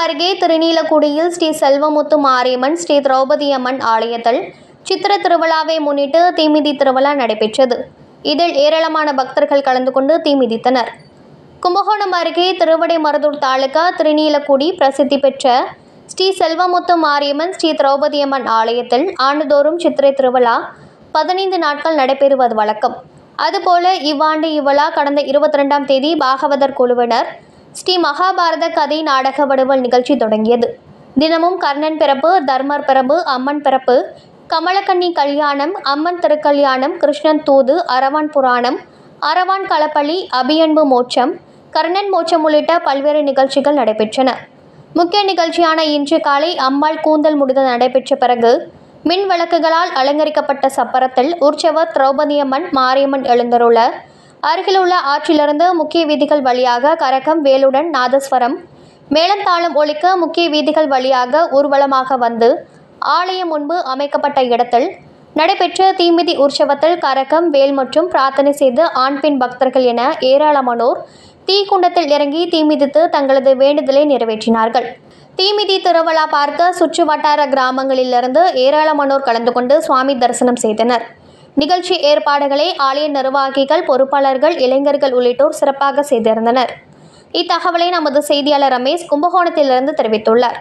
அருகே திருநீலக்குடியில் ஸ்ரீ செல்வமுத்து மாரியம்மன் ஸ்ரீ திரௌபதி அம்மன் ஆலயத்தில் சித்திர திருவிழாவை முன்னிட்டு தீமிதி திருவிழா நடைபெற்றது. இதில் ஏராளமான பக்தர்கள் கலந்து கொண்டு தீமிதித்தனர். கும்பகோணம் அருகே திருவடை மருதூர் தாலுகா திருநீலக்குடி பிரசித்தி பெற்ற ஸ்ரீ செல்வமுத்து மாரியம்மன் ஸ்ரீ திரௌபதி அம்மன் ஆலயத்தில் ஆண்டுதோறும் சித்திரை திருவிழா பதினைந்து நாட்கள் நடைபெறுவது வழக்கம். அதுபோல இவ்வாண்டு இவ்விழா கடந்த இருபத்தி ரெண்டாம் தேதி பாகவதர் குழுவினர் ஸ்ரீ மகாபாரத கதை நாடக வடுவல் நிகழ்ச்சி தொடங்கியது. தினமும் கர்ணன் பிறப்பு தர்மர் பிறப்பு அம்மன் பிறப்பு கமலக்கண்ணி கல்யாணம் அம்மன் திருக்கல்யாணம் கிருஷ்ணன் தூது அரவான் புராணம் அரவான் களப்பலி அபியன்பு மோட்சம் கர்ணன் மோட்சம் உள்ளிட்ட பல்வேறு நிகழ்ச்சிகள் நடைபெற்றன. முக்கிய நிகழ்ச்சியான இன்று காலை அம்பாள் கூந்தல் முடிதல் நடைபெற்ற பிறகு மின் விளக்குகளால் அலங்கரிக்கப்பட்ட சப்பரத்தில் உற்சவர் திரௌபதியம்மன் மாரியம்மன் எழுந்தருள அருகிலுள்ள ஆற்றிலிருந்து முக்கிய வீதிகள் வழியாக கரகம் வேலுடன் நாதஸ்வரம். மேளம் தாளம் முக்கிய வீதிகள் வழியாக ஊர்வலமாக வந்து ஆலயம் முன்பு அமைக்கப்பட்ட இடத்தில் நடைபெற்ற தீமிதி உற்சவத்தில் கரகம் வேல் மற்றும் பிரார்த்தனை செய்து ஆண் பெண் பக்தர்கள் என ஏராளமானோர் தீக்குண்டத்தில் இறங்கி தீமிதித்து தங்களது வேண்டுதலை நிறைவேற்றினார்கள். தீமிதி திருவிழா பார்க்க சுற்று வட்டார கிராமங்களிலிருந்து ஏராளமானோர் கலந்து கொண்டு சுவாமி தரிசனம் செய்தனர். நிகழ்ச்சி ஏற்பாடுகளை ஆலய நிர்வாகிகள் பொறுப்பாளர்கள் இளைஞர்கள் உள்ளிட்டோர் சிறப்பாக செய்திருந்தனர். இத்தகவலை நமது செய்தியாளர் ரமேஷ் கும்பகோணத்திலிருந்து தெரிவித்துள்ளார்.